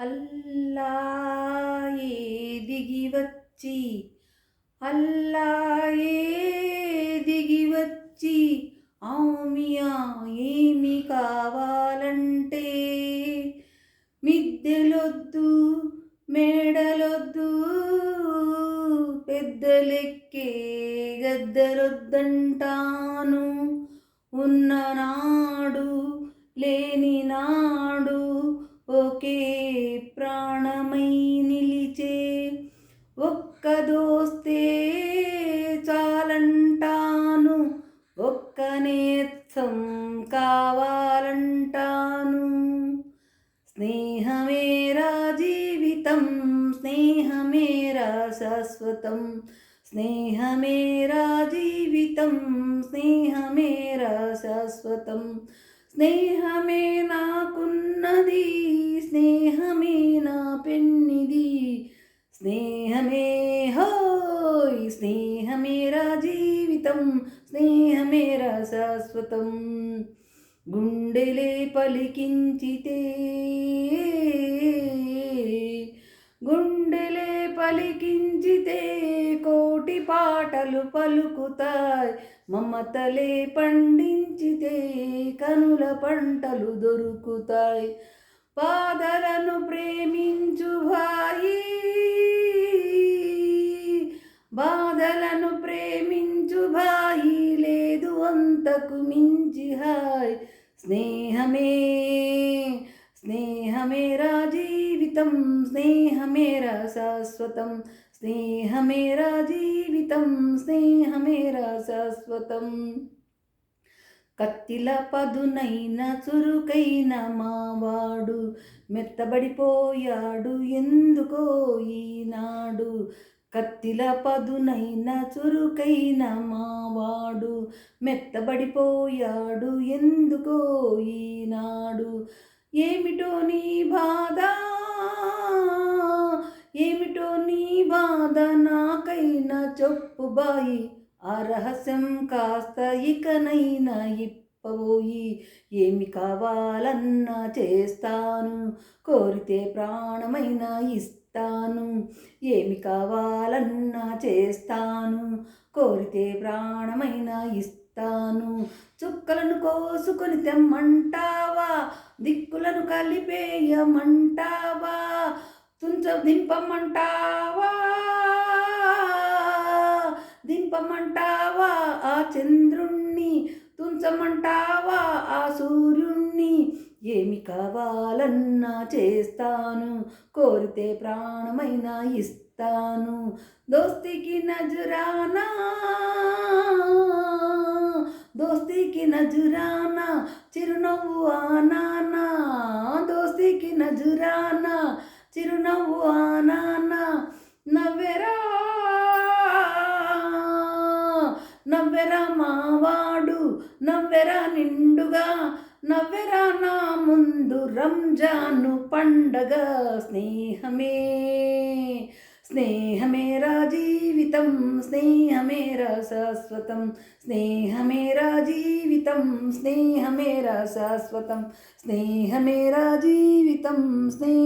అల్లాయే దిగి వచ్చి అల్లాయే దిగి వచ్చి ఆమియా ఏమి కావాలంటే మిద్దెలొద్దు మేడలొద్దు పెద్దలెక్కే గద్దలొద్దంటాను. ఉన్ననాడు లేని నాడు నేత్సం కావాలంటాను. స్నేహమేరా జీవితం స్నేహమేరా శాశ్వతం. స్నేహమేరా జీవితం స్నేహమేరా శాశ్వతం. స్నేహమే నాకున్నది స్నేహమే నా పెన్నిది. స్నేహమే మేరా జీవితం స్నేహమేరా శాశ్వతం. గుండెలే పలికించితే గుండెలే పలికించితే కోటి పాటలు పలుకుతాయి. మమతలే పండించితే కనుల పంటలు దొరుకుతాయి. పాదలను ప్రేమించు భా అంతకు మించి హాయ్. స్నేహమే స్నేహమేరా జీవితం స్నేహమేరా శాశ్వతం స్నేహమేరా జీవితం స్నేహమేరా శాశ్వతం. కత్తిల పదునైన చురుకైన మావాడు మెత్తబడిపోయాడు ఎందుకో ఈనాడు. కత్తిల పదునైన చురుకైన మావాడు మెత్తబడిపోయాడు ఎందుకో ఈనాడు. ఏమిటో నీ బాధ? ఏమిటో నీ బాధ? నాకైనా చెప్పు బాయి. ఆ రహస్యం కాస్త ఇకనైనా చెప్పబోయి ఏమి కావాలన్నా చేస్తాను. కోరితే ప్రాణమైనా ఇస్తాను. ఏమి కావాలన్నా చేస్తాను. కోరితే ప్రాణమైనా ఇస్తాను. చుక్కలను కోసుకొని తెమ్మంటావా? దిక్కులను కలిపేయమంటావా? తుంచ దింపమంటావా? దింపమంటావా? ఆ చంద్ర చేస్తామంటావా ఆ సూర్యుణ్ణి? ఏమి కావాలన్నా చేస్తాను కోరితే ప్రాణమైనా ఇస్తాను. దోస్తికి నజురానా దోస్తికి నజురానా చిరునవ్వు ఆనానా. దోస్తికి నజురానా చిరునవ్వు ఆనానా. నవ్వెరా నవ్వెరా మావా. నవ్వెరా నిండుగా నవ్వెరా నా ముందు రంజాను పండగ. స్నేహమే స్నేహమేరా జీవితం స్నేహమేరా శాశ్వతం. స్నేహమేరా జీవితం స్నేహమేరా శాశ్వతం. స్నేహమేరా జీవితం స్నేహ